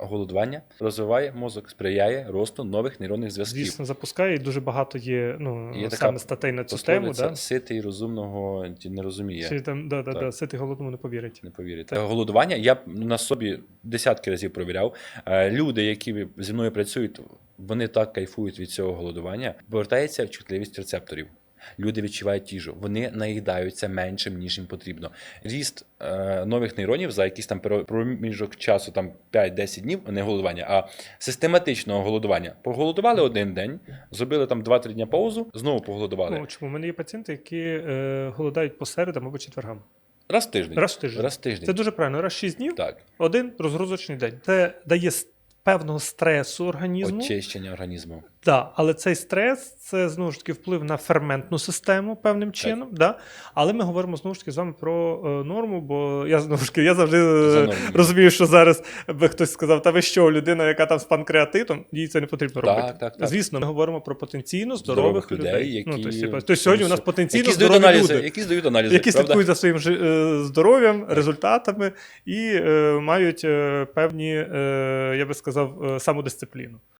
голодування розвиває мозок, сприяє росту нових нейронних зв'язків. Звісно, запускає і дуже багато є, ну, Є така статей на цю тему. Да? ситий розумного не розуміє. Чи там, да, да, Так. да, сити голодному не повірить. Не повірите. Голодування я на собі десятки разів провіряв. Е, Люди, які зі мною працюють, вони так кайфують від цього голодування. Повертається чутливість рецепторів. Люди відчувають їжу, вони наїдаються меншим, ніж їм потрібно. Ріст е, нових нейронів за якийсь там проміжок часу, там 5-10 днів, не голодування, а систематичного голодування. Поголодували один день, зробили там 2-3 дня паузу, знову поголодували. Ну, чому? У мене є пацієнти, які е, голодають по середам або четвергам. Раз в тиждень. Раз в тиждень. Раз в тиждень. Це дуже правильно. Раз в 6 днів, Так, один розгрузочний день. Це дає певного стресу організму. очищення організму. Да, але цей стрес це знову ж таки вплив на ферментну систему певним чином. Да? Але ми говоримо знову ж таки з вами про е, норму, бо я знову ж таки я завжди е, За розумію, що зараз би хтось сказав, та ви що, людина, яка там з панкреатитом, їй це не потрібно Так, робити. так, так. Звісно, ми говоримо про потенційно здорових, Здорових людей, Ну, які- тобто, типу, тобто сьогодні у нас потенційно які здорові аналізи, люди. які здають аналізи, Які правда? слідкують за своїм е, здоров'ям, результатами і е, мають е, певні, е, я би сказав, е, самодисципліну.